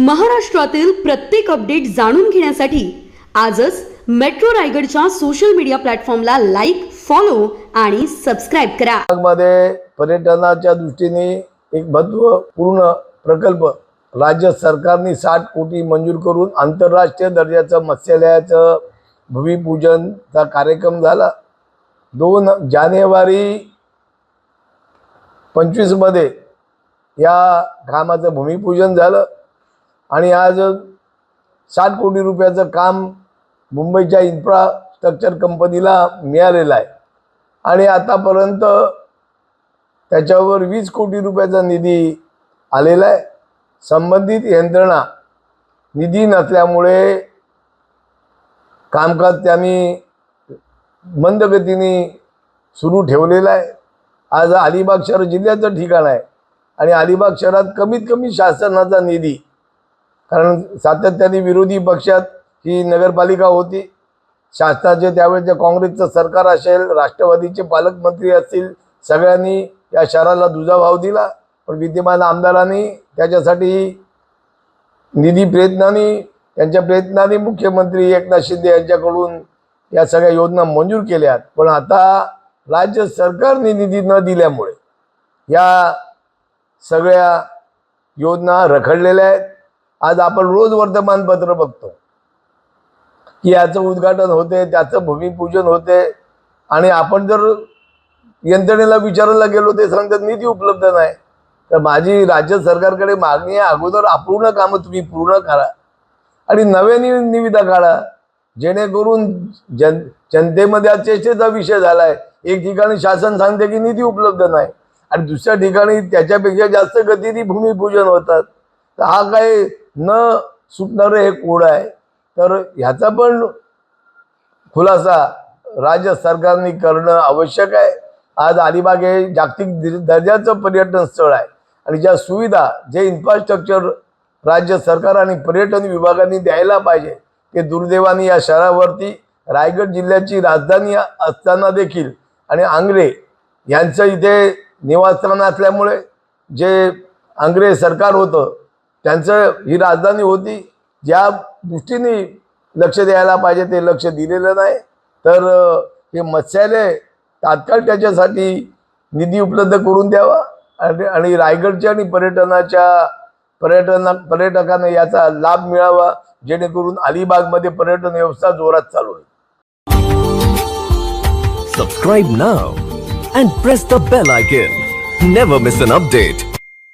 महाराष्ट्रातील प्रत्येक अपडेट जाणून घेण्यासाठी आजच मेट्रो रायगडच्या सोशल मीडिया प्लॅटफॉर्मला लाईक फॉलो आणि सबस्क्राईब करा. मध्ये पर्यटनाच्या दृष्टीने एक महत्त्वपूर्ण प्रकल्प राज्य सरकारने साठ कोटी मंजूर करून आंतरराष्ट्रीय दर्जाचं मत्स्यालयाचं भूमिपूजनचा कार्यक्रम झाला. दोन जानेवारी पंचवीसमध्ये या कामाचं भूमिपूजन झालं. आणि आज साठ कोटी रुपयाचं काम मुंबईच्या इन्फ्रास्ट्रक्चर कंपनीला मिळालेलं आहे. आणि आतापर्यंत त्याच्यावर वीस कोटी रुपयाचा निधी आलेला आहे. संबंधित यंत्रणा निधी नसल्यामुळे कामकाज त्यांनी मंदगतीने सुरू ठेवलेलं आहे. आज अलिबाग शहर जिल्ह्याचं ठिकाण आहे. आणि अलिबाग शहरात कमीत कमी शासनाचा निधी कारण सातत्याने विरोधी पक्षात ही नगरपालिका होती. शासनाचे त्यावेळेचे काँग्रेसचं सरकार असेल राष्ट्रवादीचे पालकमंत्री असतील सगळ्यांनी या शहराला दुजाभाव दिला. पण विद्यमान आमदारांनी त्याच्यासाठी निधी प्रयत्नाने त्यांच्या प्रयत्नाने मुख्यमंत्री एकनाथ शिंदे यांच्याकडून या सगळ्या योजना मंजूर केल्या पण आता राज्य सरकारने निधी न दिल्यामुळे या सगळ्या योजना रखडलेल्या आहेत. आज आपण रोज वर्तमानपत्र बघतो. की याचं उद्घाटन होते त्याचं भूमिपूजन होते. आणि आपण जर यंत्रणेला विचारायला गेलो ते सांगतात निधी उपलब्ध नाही. तर माझी राज्य सरकारकडे मागणी आहे अगोदर अपूर्ण कामं तुम्ही पूर्ण करा. आणि नव्याने निविदा काढा. जेणेकरून जन जनतेमध्ये आज विषय झाला आहे एक ठिकाणी शासन सांगते की निधी उपलब्ध नाही. आणि दुसऱ्या ठिकाणी त्याच्यापेक्षा जास्त गतीने भूमिपूजन होतात. तर हा काय न सुटणारं हे कोड आहे. तर ह्याचा पण खुलासा राज्य सरकारने करणं आवश्यक आहे. आज अलिबाग हे जागतिक दर्जाचं पर्यटन स्थळ आहे. आणि ज्या सुविधा जे इन्फ्रास्ट्रक्चर राज्य सरकार आणि पर्यटन विभागाने द्यायला पाहिजे ते दुर्दैवाने या शहरावरती रायगड जिल्ह्याची राजधानी असताना देखील आणि आंग्रे यांचं इथे निवासस्थान असल्यामुळे जे आंग्रे सरकार होतं त्यांचं ही राजधानी होती. ज्या दृष्टीने लक्ष द्यायला पाहिजे ते लक्ष दिलेलं नाही. तर हे मत्स्यालय तात्काळ त्याच्यासाठी निधी उपलब्ध करून द्यावा आणि आणि रायगडच्या आणि पर्यटनाच्या पर्यटना पर्यटकांना याचा लाभ मिळावा जेणेकरून अलिबागमध्ये पर्यटन व्यवस्था जोरात चालू होईल. Subscribe now and press the bell icon never miss an update